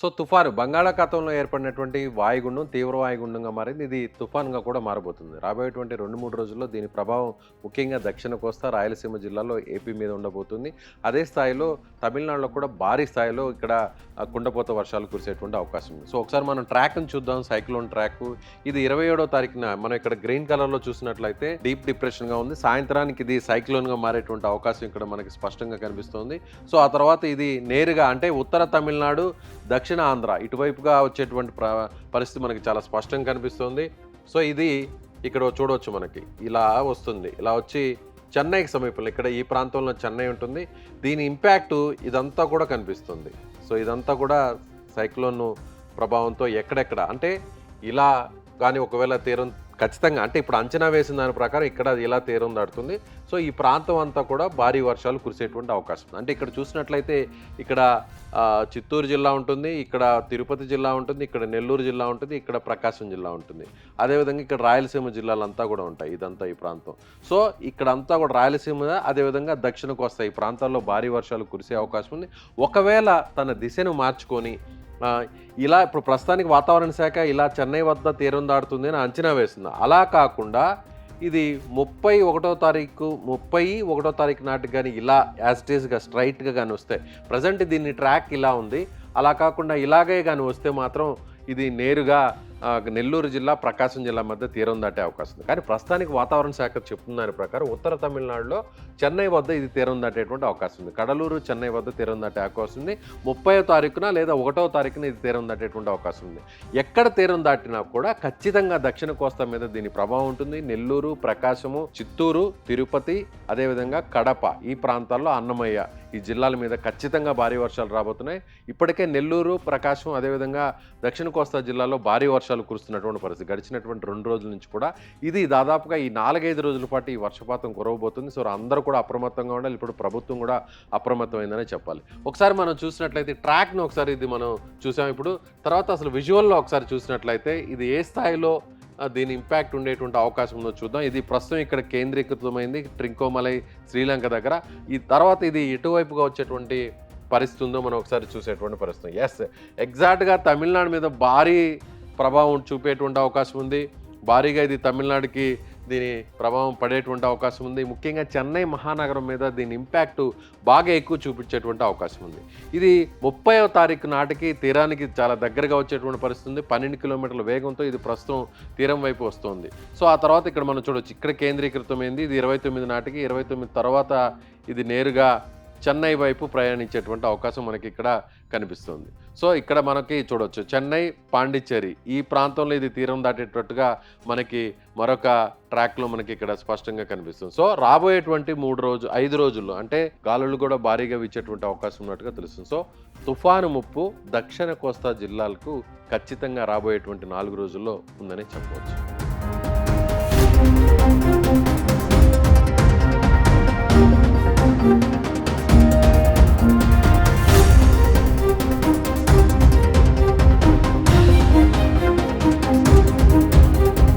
So తుఫాను బంగాళాఖాతంలో ఏర్పడినటువంటి వాయుగుండం తీవ్ర వాయుగుండంగా మారింది. ఇది తుఫాన్గా కూడా మారబోతుంది. రాబోయేటువంటి రెండు మూడు రోజుల్లో దీని ప్రభావం ముఖ్యంగా దక్షిణ కోస్తా రాయలసీమ జిల్లాలో ఏపీ మీద ఉండబోతుంది. అదే స్థాయిలో తమిళనాడులో కూడా భారీ స్థాయిలో ఇక్కడ కుండపోత వర్షాలు కురిసేటువంటి అవకాశం ఉంది. సో ఒకసారి మనం ట్రాక్ను చూద్దాం. Cyclone track. ఇది ఇరవై ఏడో తారీఖున మనం ఇక్కడ గ్రీన్ కలర్లో చూసినట్లయితే డీప్ డిప్రెషన్గా ఉంది. సాయంత్రానికి ఇది సైక్లోన్గా మారేటువంటి అవకాశం ఇక్కడ మనకి స్పష్టంగా కనిపిస్తుంది. సో ఆ తర్వాత ఇది నేరుగా అంటే ఉత్తర తమిళనాడు దక్షిణ ఆంధ్ర ఇటువైపుగా వచ్చేటువంటి పరిస్థితి మనకి చాలా స్పష్టంగా కనిపిస్తుంది. సో ఇది ఇక్కడ చూడవచ్చు మనకి. ఇలా వస్తుంది. ఇలా వచ్చి చెన్నైకి సమీపంలో ఇక్కడ ఈ ప్రాంతంలో చెన్నై ఉంటుంది. దీని ఇంపాక్ట్ ఇదంతా కూడా కనిపిస్తుంది. సో ఇదంతా కూడా సైక్లోన్ ప్రభావంతో ఎక్కడెక్కడ? అంటే ఇలా కానీ ఒకవేళ తీరం ఖచ్చితంగా. అంటే ఇప్పుడు అంచనా వేసిన దాని ప్రకారం ఇక్కడ ఇలా తీరం దాటుతుంది. సో ఈ ప్రాంతం అంతా కూడా భారీ వర్షాలు కురిసేటువంటి అవకాశం ఉంది. అంటే ఇక్కడ చూసినట్లయితే ఇక్కడ చిత్తూరు జిల్లా ఉంటుంది ఇక్కడ తిరుపతి జిల్లా ఉంటుంది ఇక్కడ నెల్లూరు జిల్లా ఉంటుంది ఇక్కడ ప్రకాశం జిల్లా ఉంటుంది. అదేవిధంగా ఇక్కడ రాయలసీమ జిల్లాలంతా కూడా ఉంటాయి ఇదంతా ఈ ప్రాంతం. సో ఇక్కడ అంతా కూడా రాయలసీమ అదేవిధంగా దక్షిణకు వస్తాయి ఈ ప్రాంతాల్లో భారీ వర్షాలు కురిసే అవకాశం ఉంది. ఒకవేళ తన దిశను మార్చుకొని ఇలా ఇప్పుడు ప్రస్తుతానికి వాతావరణ శాఖ ఇలా చెన్నై వద్ద తీరం దాడుతుంది అని అంచనా వేస్తుంది అలా కాకుండా ఇది ముప్పై ఒకటో తారీఖు ముప్పై ఒకటో తారీఖు నాటికి కానీ ఇలా యాజిటీస్గా స్ట్రైట్గా కానీ వస్తే ప్రజెంట్ దీన్ని ట్రాక్ ఇలా ఉంది. అలా కాకుండా ఇలాగే కానీ వస్తే మాత్రం ఇది నేరుగా నెల్లూరు జిల్లా ప్రకాశం జిల్లా మధ్య తీరం దాటే అవకాశం ఉంది. కానీ ప్రస్తుతానికి వాతావరణ శాఖ చెప్తున్న దాని ప్రకారం ఉత్తర తమిళనాడులో చెన్నై వద్ద ఇది తీరం దాటేటువంటి అవకాశం ఉంది. కడలూరు చెన్నై వద్ద తీరం దాటే అవకాశం ఉంది. ముప్పై తారీఖున లేదా ఒకటో తారీఖున ఇది తీరం దాటేటువంటి అవకాశం ఉంది. ఎక్కడ తీరం దాటినా కూడా ఖచ్చితంగా దక్షిణ కోస్తా మీద దీని ప్రభావం ఉంటుంది. నెల్లూరు ప్రకాశము చిత్తూరు తిరుపతి అదేవిధంగా కడప ఈ ప్రాంతాల్లో అన్నమయ్య ఈ జిల్లాల మీద ఖచ్చితంగా భారీ వర్షాలు రాబోతున్నాయి. ఇప్పటికే నెల్లూరు ప్రకాశం అదేవిధంగా దక్షిణ కోస్తా జిల్లాలో భారీ వర్షాలు కురుస్తున్నటువంటి పరిస్థితి. గడిచినటువంటి రెండు రోజుల నుంచి కూడా ఇది దాదాపుగా ఈ నాలుగైదు రోజుల పాటు ఈ వర్షపాతం కురవబోతుంది. సో అందరూ కూడా అప్రమత్తంగా ఉండాలి. ఇప్పుడు ప్రభుత్వం కూడా అప్రమత్తమైందనే చెప్పాలి. ఒకసారి మనం చూసినట్లయితే ట్రాక్ను ఒకసారి ఇది మనం చూసాం. ఇప్పుడు తర్వాత అసలు విజువల్లో ఒకసారి చూసినట్లయితే ఇది ఏ స్థాయిలో దీని ఇంపాక్ట్ ఉండేటువంటి అవకాశం ఉందో చూద్దాం. ఇది ప్రస్తుతం ఇక్కడ కేంద్రీకృతమైంది ట్రింకోమలై శ్రీలంక దగ్గర. ఈ తర్వాత ఇది ఎటువైపుగా వచ్చేటువంటి పరిస్థితి ఉందో మనం ఒకసారి చూసేటువంటి పరిస్థితి. ఎస్ ఎగ్జాక్ట్గా తమిళనాడు మీద భారీ ప్రభావం చూపేటువంటి అవకాశం ఉంది. భారీగా ఇది తమిళనాడుకి దీని ప్రభావం పడేటువంటి అవకాశం ఉంది. ముఖ్యంగా చెన్నై మహానగరం మీద దీని ఇంపాక్ట్ బాగా ఎక్కువ చూపించేటువంటి అవకాశం ఉంది. ఇది ముప్పైవ తారీఖు నాటికి తీరానికి చాలా దగ్గరగా వచ్చేటువంటి పరిస్థితి ఉంది. పన్నెండు కిలోమీటర్ల వేగంతో ఇది ప్రస్తుతం తీరం వైపు వస్తుంది. సో ఆ తర్వాత ఇక్కడ మనం చూడొచ్చు. ఇక్కడ కేంద్రీకృతమైంది. ఇది ఇరవై తొమ్మిది నాటికి ఇరవై తొమ్మిది తర్వాత ఇది నేరుగా చెన్నై వైపు ప్రయాణించేటువంటి అవకాశం మనకి ఇక్కడ కనిపిస్తుంది. సో ఇక్కడ మనకి చూడవచ్చు చెన్నై పాండిచ్చేరి ఈ ప్రాంతంలో ఇది తీరం దాటేటట్టుగా మనకి మరొక ట్రాక్లో మనకి ఇక్కడ స్పష్టంగా కనిపిస్తుంది. సో రాబోయేటువంటి మూడు రోజు ఐదు రోజుల్లో అంటే గాలులు కూడా భారీగా వీచేటువంటి అవకాశం ఉన్నట్టుగా తెలుస్తుంది. సో తుఫాను ముప్పు దక్షిణ కోస్తా జిల్లాలకు ఖచ్చితంగా రాబోయేటువంటి నాలుగు రోజుల్లో ఉందని చెప్పవచ్చు.